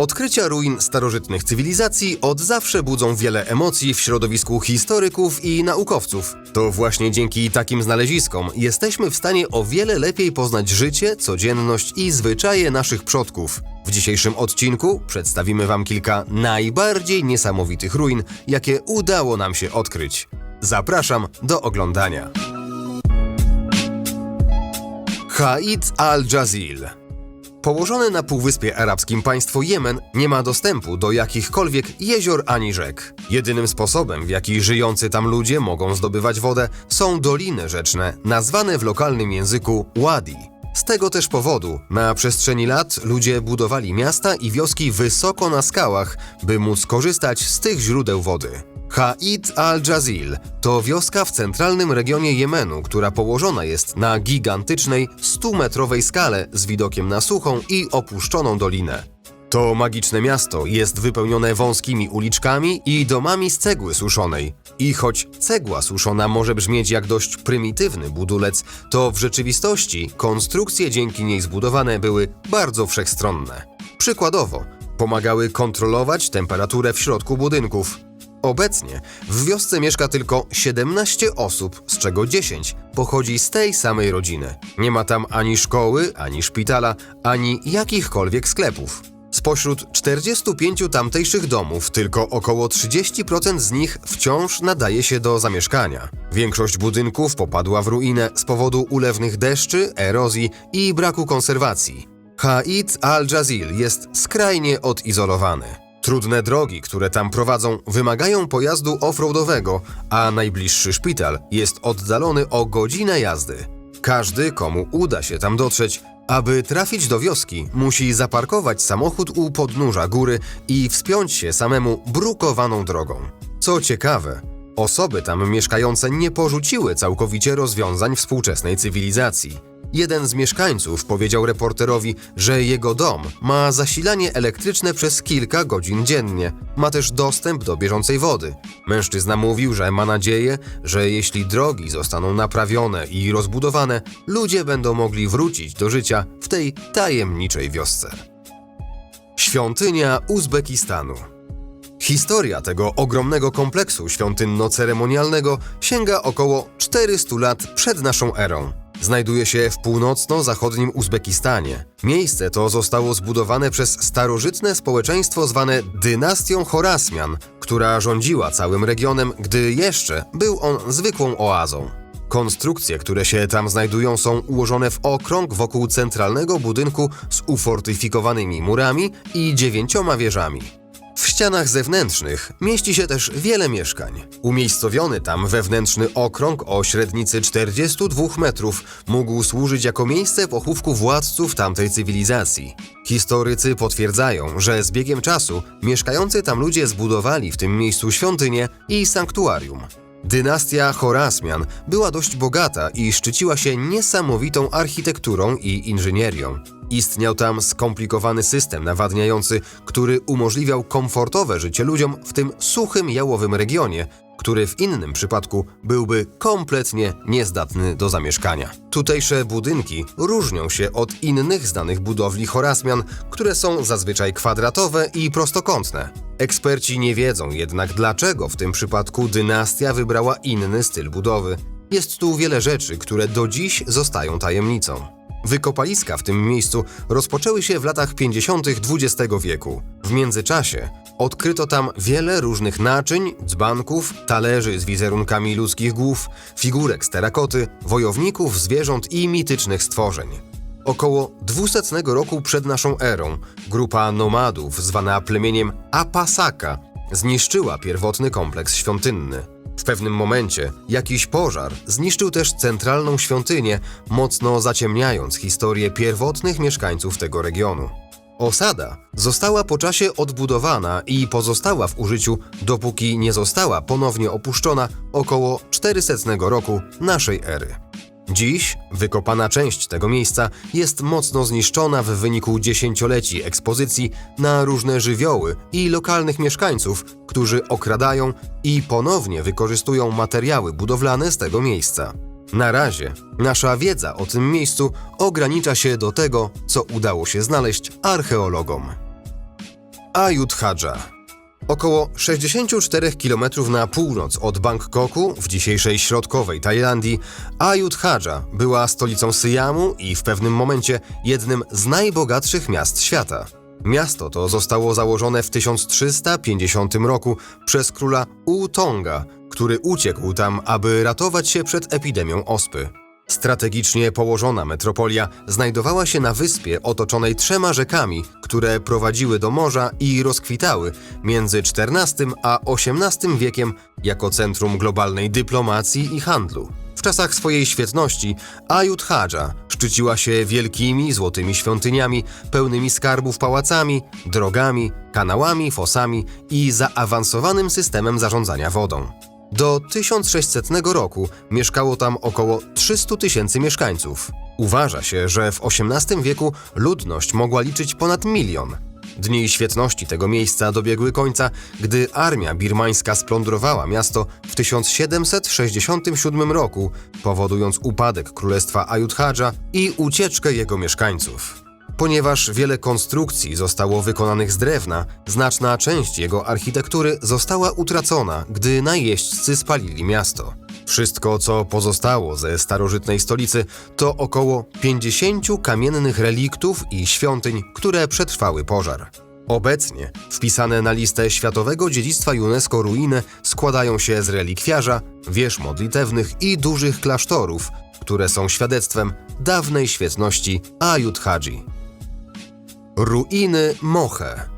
Odkrycia ruin starożytnych cywilizacji od zawsze budzą wiele emocji w środowisku historyków i naukowców. To właśnie dzięki takim znaleziskom jesteśmy w stanie o wiele lepiej poznać życie, codzienność i zwyczaje naszych przodków. W dzisiejszym odcinku przedstawimy Wam kilka najbardziej niesamowitych ruin, jakie udało nam się odkryć. Zapraszam do oglądania. Haid al-Jazil Położone na Półwyspie Arabskim państwo Jemen nie ma dostępu do jakichkolwiek jezior ani rzek. Jedynym sposobem, w jaki żyjący tam ludzie mogą zdobywać wodę, są doliny rzeczne, nazwane w lokalnym języku wadi. Z tego też powodu na przestrzeni lat ludzie budowali miasta i wioski wysoko na skałach, by móc korzystać z tych źródeł wody. Haid al-Jazil to wioska w centralnym regionie Jemenu, która położona jest na gigantycznej, 100-metrowej skale z widokiem na suchą i opuszczoną dolinę. To magiczne miasto jest wypełnione wąskimi uliczkami i domami z cegły suszonej. I choć cegła suszona może brzmieć jak dość prymitywny budulec, to w rzeczywistości konstrukcje dzięki niej zbudowane były bardzo wszechstronne. Przykładowo, pomagały kontrolować temperaturę w środku budynków. Obecnie w wiosce mieszka tylko 17 osób, z czego 10 pochodzi z tej samej rodziny. Nie ma tam ani szkoły, ani szpitala, ani jakichkolwiek sklepów. Spośród 45 tamtejszych domów tylko około 30% z nich wciąż nadaje się do zamieszkania. Większość budynków popadła w ruinę z powodu ulewnych deszczy, erozji i braku konserwacji. Haid al-Jazil jest skrajnie odizolowany. Trudne drogi, które tam prowadzą, wymagają pojazdu offroadowego, a najbliższy szpital jest oddalony o godzinę jazdy. Każdy, komu uda się tam dotrzeć, aby trafić do wioski, musi zaparkować samochód u podnóża góry i wspiąć się samemu brukowaną drogą. Co ciekawe, osoby tam mieszkające nie porzuciły całkowicie rozwiązań współczesnej cywilizacji. Jeden z mieszkańców powiedział reporterowi, że jego dom ma zasilanie elektryczne przez kilka godzin dziennie. Ma też dostęp do bieżącej wody. Mężczyzna mówił, że ma nadzieję, że jeśli drogi zostaną naprawione i rozbudowane, ludzie będą mogli wrócić do życia w tej tajemniczej wiosce. Świątynia Uzbekistanu. Historia tego ogromnego kompleksu świątynno-ceremonialnego sięga około 400 lat przed naszą erą. Znajduje się w północno-zachodnim Uzbekistanie. Miejsce to zostało zbudowane przez starożytne społeczeństwo zwane dynastią Chorasmian, która rządziła całym regionem, gdy jeszcze był on zwykłą oazą. Konstrukcje, które się tam znajdują, są ułożone w okrąg wokół centralnego budynku z ufortyfikowanymi murami i dziewięcioma wieżami. W ścianach zewnętrznych mieści się też wiele mieszkań. Umiejscowiony tam wewnętrzny okrąg o średnicy 42 metrów mógł służyć jako miejsce pochówku władców tamtej cywilizacji. Historycy potwierdzają, że z biegiem czasu mieszkający tam ludzie zbudowali w tym miejscu świątynię i sanktuarium. Dynastia Chorasmian była dość bogata i szczyciła się niesamowitą architekturą i inżynierią. Istniał tam skomplikowany system nawadniający, który umożliwiał komfortowe życie ludziom w tym suchym jałowym regionie, który w innym przypadku byłby kompletnie niezdatny do zamieszkania. Tutejsze budynki różnią się od innych znanych budowli Chorasmian, które są zazwyczaj kwadratowe i prostokątne. Eksperci nie wiedzą jednak dlaczego w tym przypadku dynastia wybrała inny styl budowy. Jest tu wiele rzeczy, które do dziś zostają tajemnicą. Wykopaliska w tym miejscu rozpoczęły się w latach 50. XX wieku. W międzyczasie odkryto tam wiele różnych naczyń, dzbanków, talerzy z wizerunkami ludzkich głów, figurek z terakoty, wojowników, zwierząt i mitycznych stworzeń. Około 200 roku przed naszą erą grupa nomadów zwana plemieniem Apasaka zniszczyła pierwotny kompleks świątynny. W pewnym momencie jakiś pożar zniszczył też centralną świątynię, mocno zaciemniając historię pierwotnych mieszkańców tego regionu. Osada została po czasie odbudowana i pozostała w użyciu, dopóki nie została ponownie opuszczona około 400 roku naszej ery. Dziś wykopana część tego miejsca jest mocno zniszczona w wyniku dziesięcioleci ekspozycji na różne żywioły i lokalnych mieszkańców, którzy okradają i ponownie wykorzystują materiały budowlane z tego miejsca. Na razie nasza wiedza o tym miejscu ogranicza się do tego, co udało się znaleźć archeologom. Ayut Hadża. Około 64 km na północ od Bangkoku, w dzisiejszej środkowej Tajlandii, Ayut Hadża była stolicą Syjamu i w pewnym momencie jednym z najbogatszych miast świata. Miasto to zostało założone w 1350 roku przez króla Utonga, który uciekł tam, aby ratować się przed epidemią ospy. Strategicznie położona metropolia znajdowała się na wyspie otoczonej trzema rzekami, które prowadziły do morza i rozkwitały między XIV a XVIII wiekiem jako centrum globalnej dyplomacji i handlu. W czasach swojej świetności Ayut Hadża szczyciła się wielkimi złotymi świątyniami, pełnymi skarbów pałacami, drogami, kanałami, fosami i zaawansowanym systemem zarządzania wodą. Do 1600 roku mieszkało tam około 300 tysięcy mieszkańców. Uważa się, że w XVIII wieku ludność mogła liczyć ponad milion. Dni świetności tego miejsca dobiegły końca, gdy armia birmańska splądrowała miasto w 1767 roku, powodując upadek królestwa Ayut Hadża i ucieczkę jego mieszkańców. Ponieważ wiele konstrukcji zostało wykonanych z drewna, znaczna część jego architektury została utracona, gdy najeźdźcy spalili miasto. Wszystko, co pozostało ze starożytnej stolicy, to około 50 kamiennych reliktów i świątyń, które przetrwały pożar. Obecnie wpisane na listę Światowego Dziedzictwa UNESCO ruiny składają się z relikwiarza, wież modlitewnych i dużych klasztorów, które są świadectwem dawnej świetności Ayut Hadzi. Ruiny Moche.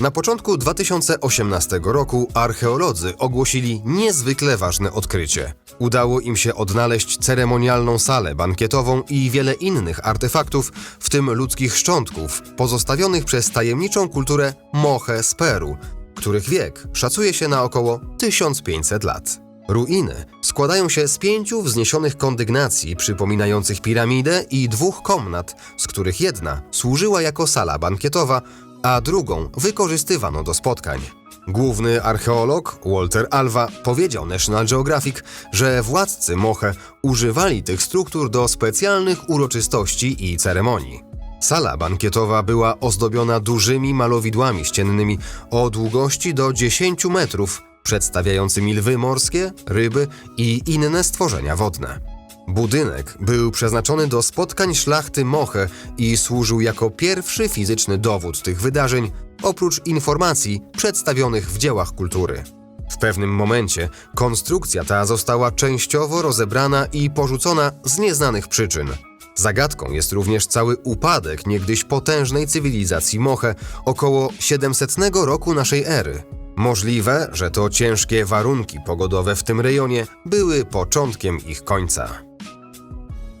Na początku 2018 roku archeolodzy ogłosili niezwykle ważne odkrycie. Udało im się odnaleźć ceremonialną salę bankietową i wiele innych artefaktów, w tym ludzkich szczątków, pozostawionych przez tajemniczą kulturę Moche z Peru, których wiek szacuje się na około 1500 lat. Ruiny składają się z pięciu wzniesionych kondygnacji przypominających piramidę i dwóch komnat, z których jedna służyła jako sala bankietowa, a drugą wykorzystywano do spotkań. Główny archeolog Walter Alva powiedział National Geographic, że władcy Moche używali tych struktur do specjalnych uroczystości i ceremonii. Sala bankietowa była ozdobiona dużymi malowidłami ściennymi o długości do 10 metrów, przedstawiającymi lwy morskie, ryby i inne stworzenia wodne. Budynek był przeznaczony do spotkań szlachty Moche i służył jako pierwszy fizyczny dowód tych wydarzeń, oprócz informacji przedstawionych w dziełach kultury. W pewnym momencie konstrukcja ta została częściowo rozebrana i porzucona z nieznanych przyczyn. Zagadką jest również cały upadek niegdyś potężnej cywilizacji Moche około 700 roku naszej ery. Możliwe, że to ciężkie warunki pogodowe w tym rejonie były początkiem ich końca.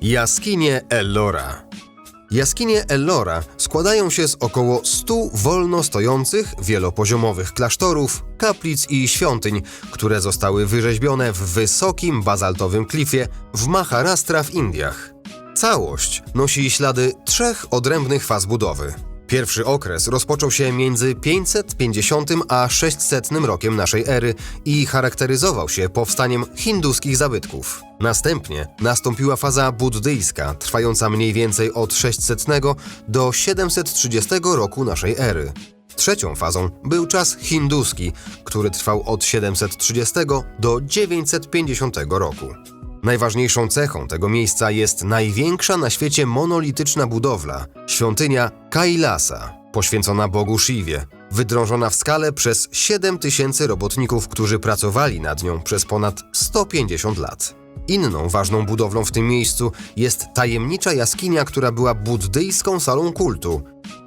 Jaskinie Ellora Jaskinie Ellora składają się z około 100 wolno stojących, wielopoziomowych klasztorów, kaplic i świątyń, które zostały wyrzeźbione w wysokim bazaltowym klifie w Maharashtra w Indiach. Całość nosi ślady trzech odrębnych faz budowy. Pierwszy okres rozpoczął się między 550 a 600 rokiem naszej ery i charakteryzował się powstaniem hinduskich zabytków. Następnie nastąpiła faza buddyjska, trwająca mniej więcej od 600 do 730 roku naszej ery. Trzecią fazą był czas hinduski, który trwał od 730 do 950 roku. Najważniejszą cechą tego miejsca jest największa na świecie monolityczna budowla świątynia Kailasa, poświęcona bogu Shiwie, wydrążona w skale przez 7 tysięcy robotników, którzy pracowali nad nią przez ponad 150 lat. Inną ważną budowlą w tym miejscu jest tajemnicza jaskinia, która była buddyjską salą kultu.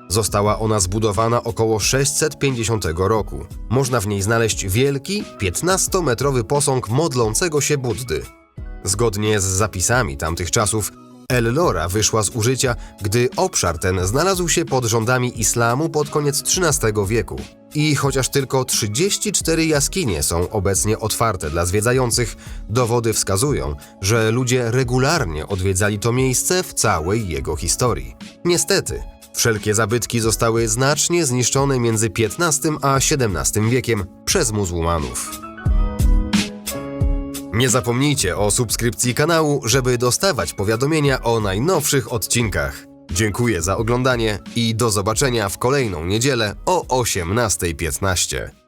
Została ona zbudowana około 650 roku. Można w niej znaleźć wielki, 15-metrowy posąg modlącego się Buddy. Zgodnie z zapisami tamtych czasów, Ellora wyszła z użycia, gdy obszar ten znalazł się pod rządami islamu pod koniec XIII wieku. I chociaż tylko 34 jaskinie są obecnie otwarte dla zwiedzających, dowody wskazują, że ludzie regularnie odwiedzali to miejsce w całej jego historii. Niestety, wszelkie zabytki zostały znacznie zniszczone między XV a XVII wiekiem przez muzułmanów. Nie zapomnijcie o subskrypcji kanału, żeby dostawać powiadomienia o najnowszych odcinkach. Dziękuję za oglądanie i do zobaczenia w kolejną niedzielę o 18.15.